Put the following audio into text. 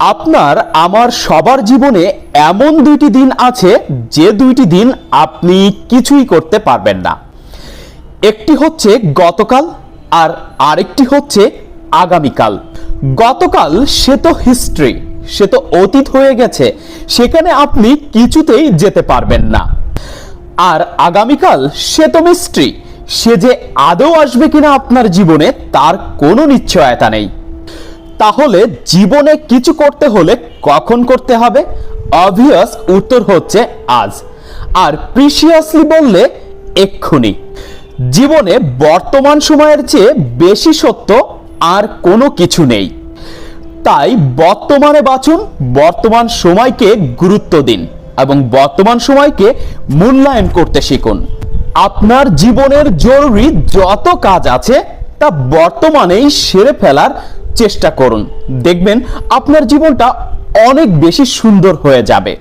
আপনার আমার সবার জীবনে এমন দুইটি দিন আছে যে দুইটি দিন আপনি কিছুই করতে পারবেন না। একটি হচ্ছে গতকাল আর আরেকটি হচ্ছে আগামীকাল। গতকাল সে তো হিস্ট্রি সে তো অতীত হয়ে গেছে, সেখানে আপনি কিছুতেই যেতে পারবেন না। আর আগামীকাল সে তো মিস্ট্রি সে যে আদৌ আসবে কিনা আপনার জীবনে তার কোনো নিশ্চয়তা নেই। তাহলে জীবনে কিছু করতে হলে কখন করতে হবে? অবভিয়াস উত্তর হচ্ছে আজ। আর প্রিসিয়াসলি বললে এক্ষুনি। জীবনে বর্তমান সময়ের চেয়ে বেশি সত্য আর কোনো কিছু নেই। তাই বর্তমানে বাঁচুন, বর্তমান সময়কে গুরুত্ব দিন এবং বর্তমান সময়কে মূল্যায়ন করতে শিখুন। আপনার জীবনের জরুরি যত কাজ আছে তা বর্তমানেই সেরে ফেলার চেষ্টা করুন। দেখবেন আপনার জীবনটা অনেক বেশি সুন্দর হয়ে যাবে।